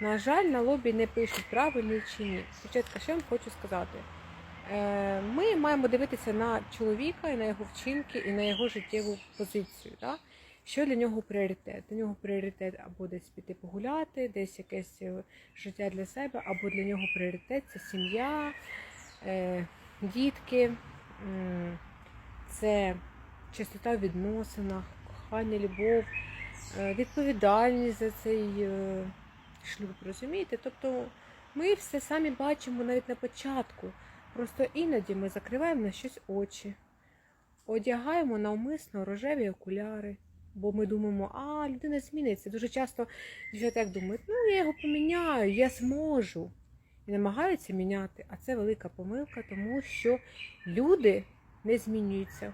На жаль, на лобі не пишуть правильний чи ні. Що я вам хочу сказати. Е, Ми маємо дивитися на чоловіка і на його вчинки, і на його життєву позицію. Да? Що для нього пріоритет? Для нього пріоритет або десь піти погуляти, десь якесь е, життя для себе, або для нього пріоритет це сім'я, е, дітки, це чистота в відносинах, кохання, любов, відповідальність за цей шлюб, розумієте? Тобто ми все самі бачимо навіть на початку. Просто іноді ми закриваємо на щось очі, одягаємо навмисно рожеві окуляри, бо ми думаємо, а людина зміниться. Дуже часто дівчата як думають, ну я його поміняю, я зможу. І намагаються міняти. А це велика помилка, тому що люди не змінюються.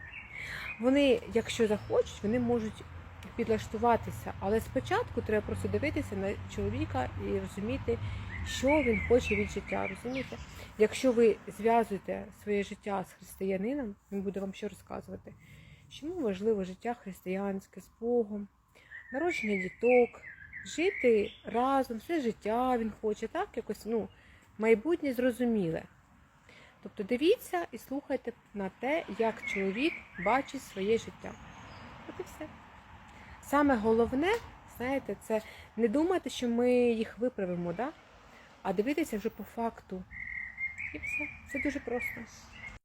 Вони, якщо захочуть, вони можуть підлаштуватися. Але спочатку треба просто дивитися на чоловіка і розуміти, що він хоче від життя. Розумієте? Якщо ви зв'язуєте своє життя з християнином, він буде вам що розказувати, чому важливо життя християнське з Богом, народження діток, жити разом, все життя він хоче, так якось ну, майбутнє зрозуміле. Тобто дивіться і слухайте на те, як чоловік бачить своє життя. От і все. Саме головне, знаєте, це не думати, що ми їх виправимо, да? а дивитися вже по факту. І все. Це дуже просто.